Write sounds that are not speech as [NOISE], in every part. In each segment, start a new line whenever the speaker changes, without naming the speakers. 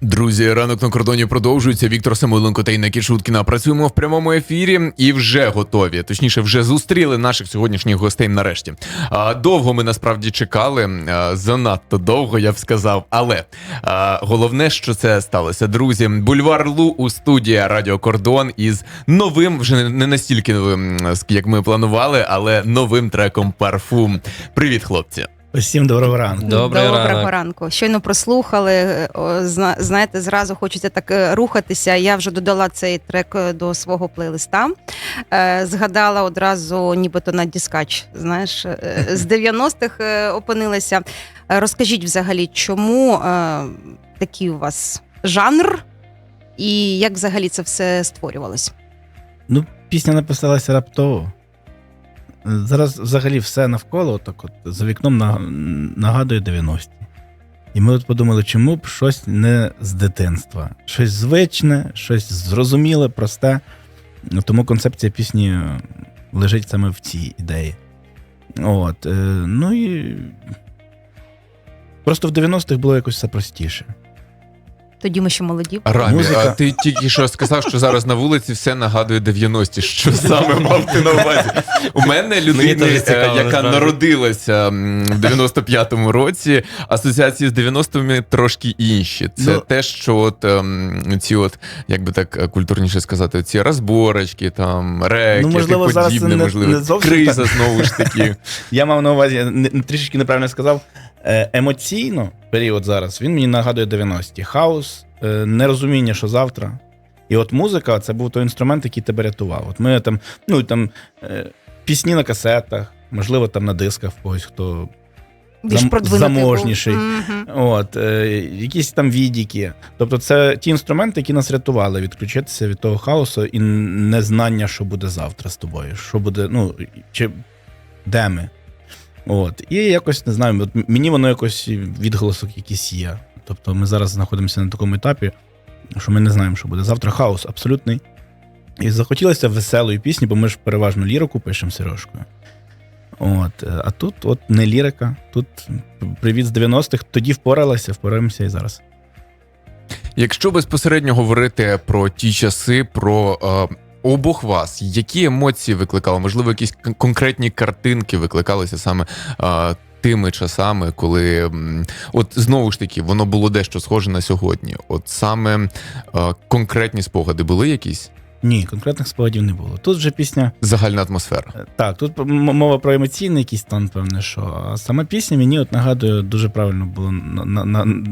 Друзі, ранок на кордоні продовжується. Віктор Самойленко та Інна Кішуткіна. Працюємо в прямому ефірі і вже готові. Точніше, вже зустріли наших сьогоднішніх гостей нарешті. Довго ми насправді чекали, занадто довго, я б сказав. Але головне, що це сталося. Друзі, бульвар Лу у студії Радіо Кордон із новим, вже не настільки новим, як ми планували, але новим треком парфум. Привіт, хлопці.
Усім доброго ранку.
Доброго
ранок.
ранку. Щойно прослухали. е, зна- Знаєте, зразу хочеться так е, рухатися. Я вже додала цей трек е, до свого плейлиста. Згадала одразу, нібито на діскач. Знаєш, з [LAUGHS] 90-х е, опинилася. Розкажіть взагалі, чому такий у вас жанр, і як взагалі це все створювалось?
Ну, пісня написалася раптово. Зараз взагалі все навколо, так от за вікном на- нагадує 90-ті. І ми от подумали, чому б щось не з дитинства. Щось звичне, щось зрозуміле, просте. Тому концепція пісні лежить саме в цій ідеї. От. е, Ну і. Просто в 90-х було якось все простіше.
Тоді ми ще молоді.
Рамі,
Музика.
а ти тільки що сказав, що зараз на вулиці все нагадує 90-ті. Що саме мав ти на увазі? У мене людина, яка народилася в 95-му році, асоціації з 90-ми трошки інші. Це
Ну.
те, що от ем, ці, от, як би так е, культурніше сказати, ці розборочки, там, реки,
Ну, можливо, зараз
подібне,
не-
можливо,
не зовсім
криза знову ж таки. [LAUGHS]
Я мав на увазі, не- не- трішечки неправильно сказав. Е, Емоційно період зараз він мені нагадує 90-ті. Хаос, е, нерозуміння, що завтра. І от музика це був той інструмент, який тебе рятував. От ми там, ну там е, пісні на касетах, можливо, там на дисках когось, хто
Більш
зам- заможніший.
Мгм.
От, е, якісь там відіки. Тобто, це ті інструменти, які нас рятували відключитися від того хаосу і незнання, що буде завтра з тобою, що буде, ну, чи де ми. От. І якось не знаю, от мені воно якось відголосок якийсь є. Тобто ми зараз знаходимося на такому етапі, що ми не знаємо, що буде. Завтра хаос абсолютний. І захотілося веселої пісні, бо ми ж переважно лірику пишемо Сережкою. От, а тут от не лірика, тут привіт з 90-х, тоді впоралася, впораємося і зараз.
Якщо безпосередньо говорити про ті часи, про е, обох вас, які емоції викликали? Можливо, якісь конкретні картинки викликалися саме е, тими часами, коли от знову ж таки воно було дещо схоже на сьогодні. От саме е, конкретні спогади були якісь
Ні, конкретних спогадів не було. Тут вже пісня.
загальна атмосфера.
е, Так, тут мова про емоційний якийсь стан, певне, що. А сама пісня мені от нагадує, дуже правильно було на, на, на,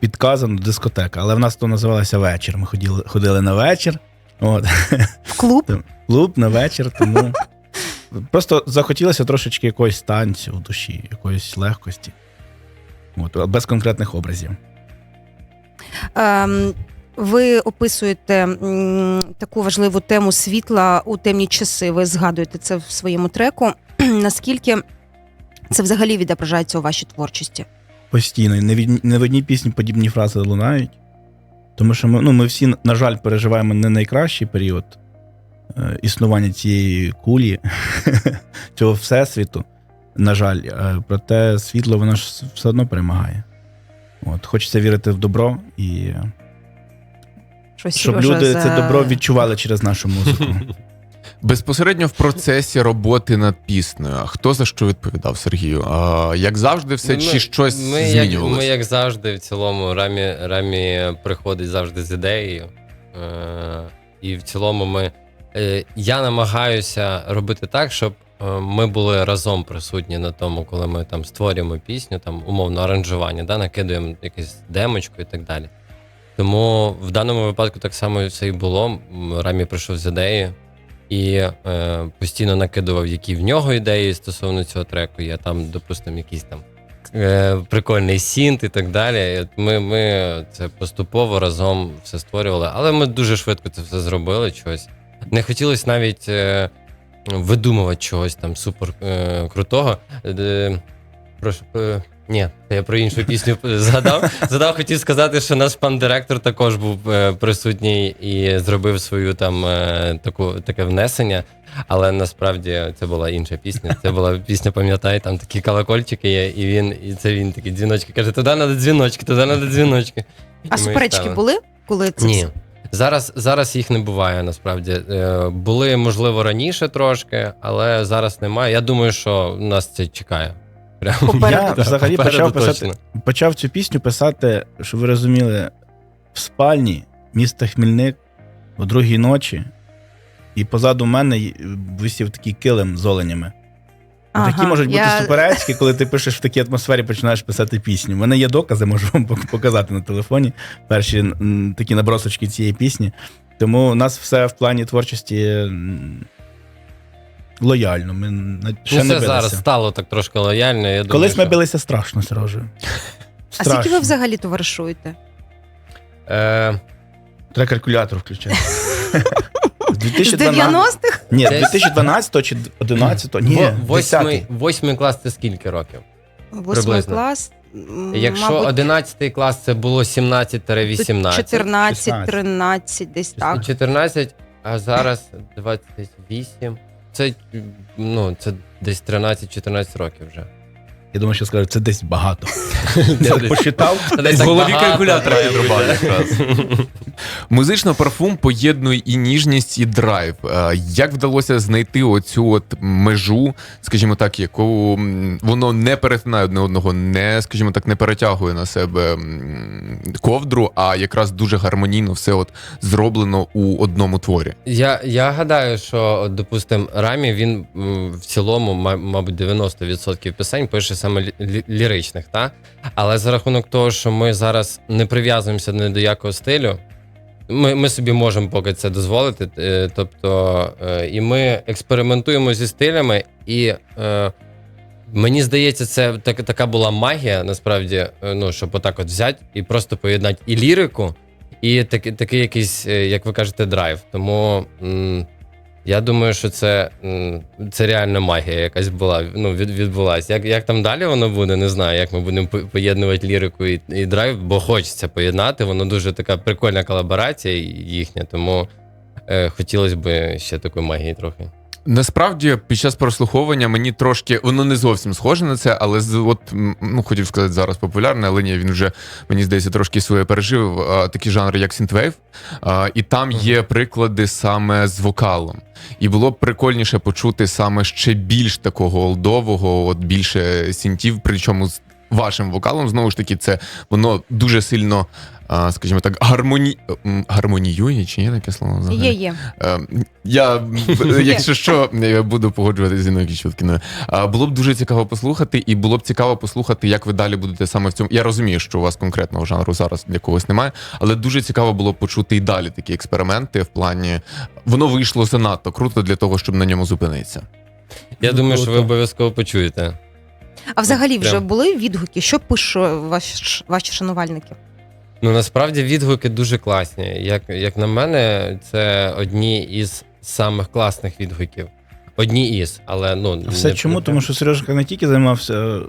підказано дискотека. Але в нас то називалося вечір. Ми ходили, ходили на вечір. От.
В клуб.
клуб на вечір, тому просто захотілося трошечки якогось танцю в душі, якоїсь легкості. От, без конкретних образів.
Ем, ви описуєте м, таку важливу тему світла у темні часи. Ви згадуєте це в своєму треку. [CLEARS THROAT] Наскільки це взагалі відображається у вашій творчості?
Постійно. Не, від, не в одній пісні подібні фрази лунають. Тому що ми, ну, ми всі, на жаль, переживаємо не найкращий період е, існування цієї кулі, [LAUGHS] цього всесвіту. На жаль, е, проте світло воно ж все одно перемагає. От, хочеться вірити в добро і
Щось
щоб люди
за-
це добро відчували через нашу музику. [LAUGHS]
Безпосередньо в процесі роботи над піснею. А хто за що відповідав Сергію? А, як завжди, все
Ми-
чи щось
ми як, ми, як завжди, в цілому, Рамі, Рамі приходить завжди з ідеєю. Е, і в цілому ми. Е, я намагаюся робити так, щоб е, ми були разом присутні на тому, коли ми там створюємо пісню, там умовно аранжування, да, накидуємо якусь демочку і так далі. Тому в даному випадку так само все і було. Рамі прийшов з ідеєю і е, постійно накидував, які в нього ідеї стосовно цього треку. Я там, допустимо, якісь там е, прикольний сінт і так далі. От Ми, ми це поступово разом все створювали, але ми дуже швидко це все зробили. Чогось. Не хотілося навіть е, видумувати чогось там супер е, крутого. Е, прошу, е, Ні, я про іншу пісню згадав. Згадав, хотів сказати, що наш пан директор також був е, присутній і зробив свою там е, таку таке внесення. Але насправді це була інша пісня. Це була пісня, пам'ятай, там такі колокольчики є, і він, і це він такі дзвіночки. Каже, туди треба дзвіночки, туди треба дзвіночки.
А
їх
суперечки були, коли це
Ні. Зараз, зараз їх не буває насправді. Е, були, можливо, раніше трошки, але зараз немає. Я думаю, що нас це чекає. Прямо.
Попереду.
Я взагалі
попереду
почав писати,
точно.
почав цю пісню писати, щоб ви розуміли, в спальні міста Хмільник о другій ночі, і позаду мене висів такий килим з оленями.
Ага,
Такі можуть бути
я-
суперечки, коли ти пишеш в такій атмосфері, починаєш писати пісню. У мене є докази, можу вам показати на телефоні. Перші такі набросочки цієї пісні. Тому у нас все в плані творчості лояльно. Ми на- ще
Ну,
не
це
билися.
зараз стало так трошки лояльно. Я думаю,
Колись ми
що...
билися страшно, Сережею. [LAUGHS]
А скільки ви взагалі товаришуєте?
Е,
Треба калькулятор включати. [LAUGHS] З
З
2012
90-х?
Ні, з
Десь-
2012 чи 11 Ні,
во- восьмий,
10
восьмий клас це скільки років?
Восьмий
Приблизно.
клас. м,
Якщо
мабуть,
11 клас це було 17-18.
14, 13, десь так.
14, а зараз 28. Це, ну, це десь 13-14 років вже.
Я думаю, що скажу, це десь багато. [LAUGHS]
Десь
В голові калькулятора [LAUGHS] Музично парфум поєднує і ніжність, і драйв. Е, Як вдалося знайти оцю от межу, скажімо так, яку воно не перетинає одне одного, не, скажімо так, не перетягує на себе ковдру, а якраз дуже гармонійно все от зроблено у одному творі.
Я, я гадаю, що, от, допустим, Рамі він в цілому, мабуть, 90% пісень пише саме лі- лі- ліричних, та? але за рахунок того, що ми зараз не прив'язуємося ні до якого стилю, ми, ми собі можемо поки це дозволити. е, Тобто, е, і ми експериментуємо зі стилями, і е, мені здається, це так, така була магія, насправді, ну, щоб отак от взяти і просто поєднати і лірику, і такий, такий якийсь, як ви кажете, драйв. Тому я думаю, що це, це реально магія якась була. Ну, від, відбулася. Як, як там далі воно буде, не знаю, як ми будемо поєднувати лірику і, і драйв, бо хочеться поєднати. Воно дуже така прикольна колаборація їхня, тому е, хотілося б ще такої магії трохи.
Насправді, під час прослуховування мені трошки воно не зовсім схоже на це, але от ну хотів сказати зараз популярне, але ні, він вже мені здається трошки своє пережив. Такі жанри, як синтвейв, а, і там є приклади саме з вокалом. І було б прикольніше почути саме ще більш такого олдового, от більше синтів, причому з вашим вокалом знову ж таки, це воно дуже сильно, а, скажімо так, гармоні... гармоніює, чи є таке слово? взагалі?
Є, є.
Е, Я, [LAUGHS] якщо що, я буду погоджуватися з Іною Кічуткіною. А, Було б дуже цікаво послухати, і було б цікаво послухати, як ви далі будете саме в цьому. Я розумію, що у вас конкретного жанру зараз для когось немає, але дуже цікаво було б почути і далі такі експерименти в плані. Воно вийшло занадто круто для того, щоб на ньому зупинитися.
Я
Ну,
думаю, що ви обов'язково почуєте.
А взагалі вже
Прям.
були відгуки? Що пишуть ваші, ваші шанувальники?
Ну насправді відгуки дуже класні. Як, як на мене, це одні із самих класних відгуків. Одні із, але ну
Все
не-
чому?
не
Тому що Сережка не тільки займався е,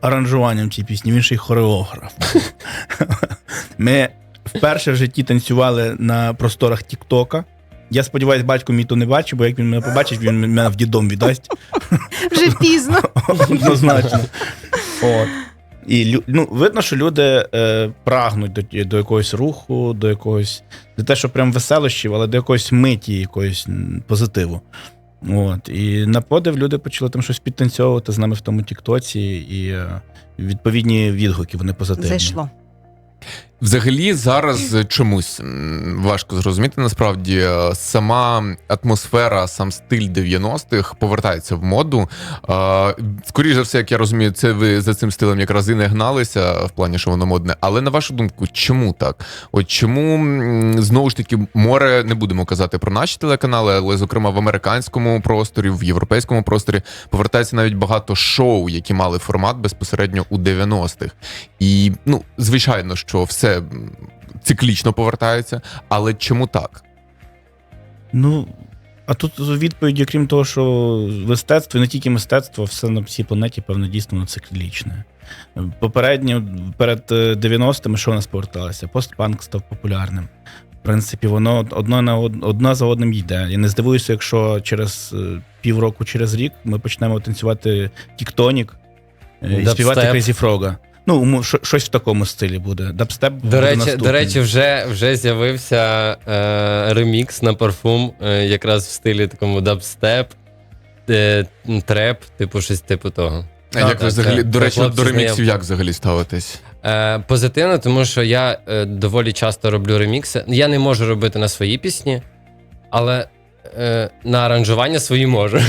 аранжуванням цієї пісні, він ще й хореограф. [LAUGHS] Ми вперше в житті танцювали на просторах Тіктока. Я сподіваюся, батько мій то не бачив, бо як він мене побачить, він мене в дідом віддасть.
Вже пізно.
Однозначно. От. І ну, видно, що люди е, прагнуть до, до якогось руху, до якогось. Не те, що прям веселощів, але до якоїсь миті, якогось позитиву. От. І на подив люди почали там щось підтанцьовувати з нами в тому Тіктоці, і е, відповідні відгуки вони позитивні.
Зайшло.
Взагалі, зараз чомусь важко зрозуміти. Насправді, е, сама атмосфера, сам стиль 90-х повертається в моду. Е, Скоріше за все, як я розумію, це ви за цим стилем якраз і не гналися в плані, що воно модне. Але на вашу думку, чому так? От чому знову ж таки море не будемо казати про наші телеканали, але зокрема в американському просторі, в європейському просторі повертається навіть багато шоу, які мали формат безпосередньо у 90-х. І ну, звичайно, що все м, циклічно повертається, але чому так?
Ну, А тут відповіді, крім того, що мистецтво, і не тільки мистецтво, все на всій планеті, певно, дійсно циклічне. Попередньо, перед е, 90-ми, що у нас поверталося? Постпанк став популярним. В принципі, воно одно на од- одна за одним йде. Я не здивуюся, якщо через е, півроку, через рік ми почнемо танцювати тіктонік е, і співати Crazy Frog. Ну, щось в такому стилі буде. Дабстеп
До
буде
речі,
наступний.
до речі, вже, вже з'явився е, ремікс на парфум, е, якраз в стилі такому дабстеп, е, треп, типу щось типу того.
А як
так,
ви взагалі,
це-
до речі, до реміксів як взагалі ставитесь?
Е, позитивно, тому що я е, доволі часто роблю ремікси. Я не можу робити на свої пісні, але е, на аранжування свої можу.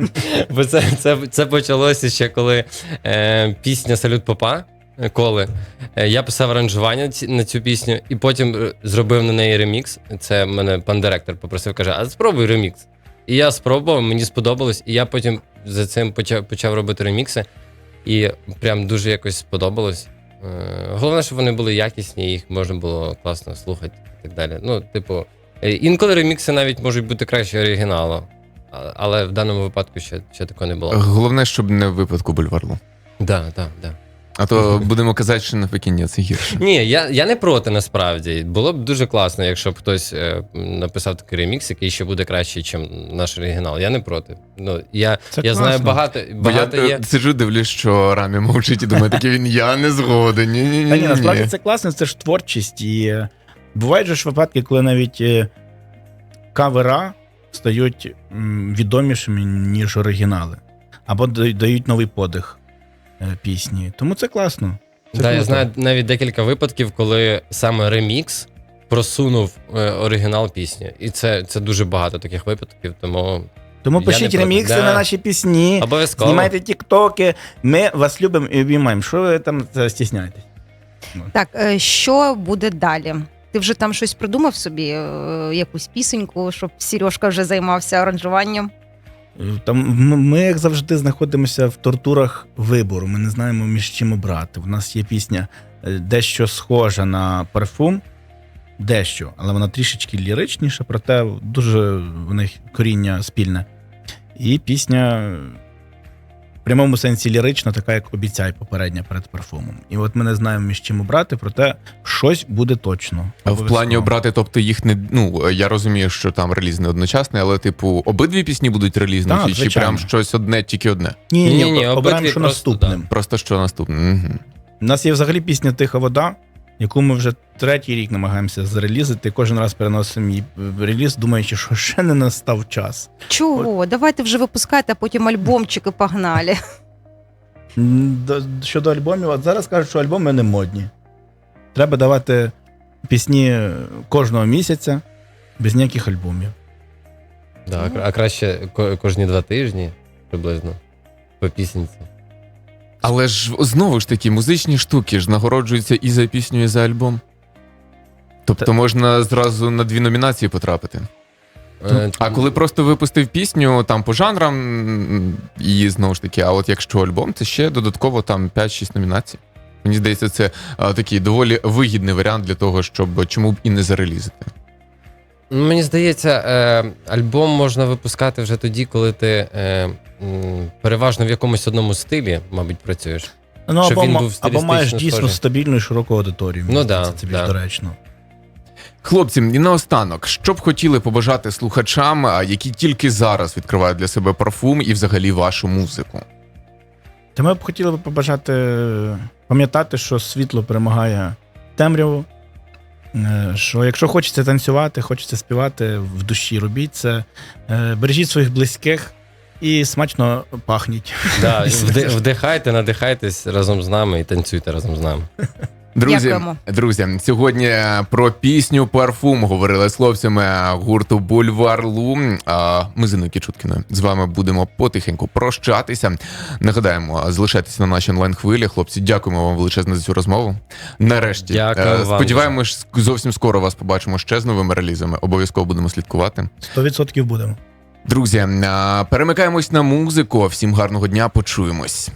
[LAUGHS] Бо це, це, це почалося ще коли е, пісня Салют Попа. Коли Е, я писав аранжування на цю пісню, і потім е, зробив на неї ремікс. Це мене пан директор попросив, каже: А спробуй ремікс. І я спробував, мені сподобалось, і я потім за цим почав, почав робити ремікси. І прям дуже якось сподобалось. Е, Головне, щоб вони були якісні, їх можна було класно слухати і так далі. Ну, типу, інколи ремікси навіть можуть бути краще оригіналу, але в даному випадку ще, ще такого не було.
Головне, щоб не в випадку бульварлу.
Да, да, да.
А то будемо казати, що навпаки, це гірше.
Ні, я, я не проти насправді. Було б дуже класно, якщо б хтось е, написав такий ремікс, який ще буде кращий, ніж наш оригінал. Я не проти. Ну, я,
Це
я знаю
класно.
багато,
Бо я
є.
е, сиджу, дивлюсь, що Рамі мовчить і думає, такий він я не згоден. Ні, ні,
Та ні,
ні,
насправді це класно, це ж творчість. І е, бувають же ж випадки, коли навіть е, кавера стають м, відомішими, ніж оригінали. Або дають новий подих пісні. Тому це класно. Це
Да, я знаю навіть декілька випадків, коли саме ремікс просунув е, оригінал пісні. І це, це дуже багато таких випадків, тому
Тому пишіть ремікси
Да.
на наші пісні,
обов'язково.
знімайте тіктоки. Ми вас любимо і обіймаємо. Що ви там е, стісняєтесь?
Так, е, що буде далі? Ти вже там щось придумав собі, е, якусь пісеньку, щоб Сережка вже займався аранжуванням?
Там ми, як завжди, знаходимося в тортурах вибору. Ми не знаємо між чим обрати. У нас є пісня е, дещо схожа на парфум, дещо, але вона трішечки ліричніша, проте дуже в них коріння спільне. І пісня прямому сенсі лірична, така як обіцяй попередня перед парфумом. І от ми не знаємо між чим обрати, проте щось буде точно.
А в плані обрати, тобто їх не. Ну, я розумію, що там реліз не одночасний, але, типу, обидві пісні будуть релізні
Так,
чи
звичайно.
прям щось одне, тільки одне.
Ні, ні, ні,
Ні-ні,
обираємо, що
просто,
наступним.
Просто що наступне. Угу.
У нас є взагалі пісня Тиха вода, яку ми вже третій рік намагаємося зарелізити. Кожен раз переносимо її реліз, думаючи, що ще не настав час.
Чого? Давайте вже випускайте, а потім альбомчики погнали.
До- Щодо альбомів, от зараз кажуть, що альбоми не модні. Треба давати пісні кожного місяця без ніяких альбомів.
Да, а краще кожні два тижні приблизно по пісенці.
Але ж знову ж таки, музичні штуки ж нагороджуються і за пісню, і за альбом. Тобто
Та-
можна зразу на дві номінації потрапити.
Е,
А коли просто випустив пісню там по жанрам, і знову ж таки, а от якщо альбом, це ще додатково там 5-6 номінацій. Мені здається, це а, такий доволі вигідний варіант для того, щоб чому б і не зарелізити.
Ну, Мені здається, е, альбом можна випускати вже тоді, коли ти е, м, переважно в якомусь одному стилі, мабуть, працюєш.
Ну,
Щоб
або,
він
ма-
був
або маєш
стилістично
дійсно
схожий.
стабільну і широку аудиторію. мені
Ну
здається,
да,
це більш
да.
доречно.
Хлопці, і наостанок, що б хотіли побажати слухачам, а, які тільки зараз відкривають для себе парфум і взагалі вашу музику?
Та ми б хотіли б побажати е, пам'ятати, що світло перемагає темряву. Е, Що якщо хочеться танцювати, хочеться співати в душі, робіть це. Е, Бережіть своїх близьких і смачно пахніть.
Да, [LAUGHS] вдихайте, надихайтесь разом з нами і танцюйте разом з нами.
Друзі,
Дякуємо.
друзі, сьогодні про пісню парфум говорили з хлопцями гурту Бульвар Лу. А ми з Іною Кічуткіною з вами будемо потихеньку прощатися. Нагадаємо, залишайтеся на нашій онлайн хвилі. Хлопці, дякуємо вам величезно за цю розмову. Нарешті
Дякую
е,
вам.
сподіваємось, зовсім скоро вас побачимо ще з новими релізами. Обов'язково будемо слідкувати.
100% будемо.
Друзі, е, перемикаємось на музику. Всім гарного дня. Почуємось.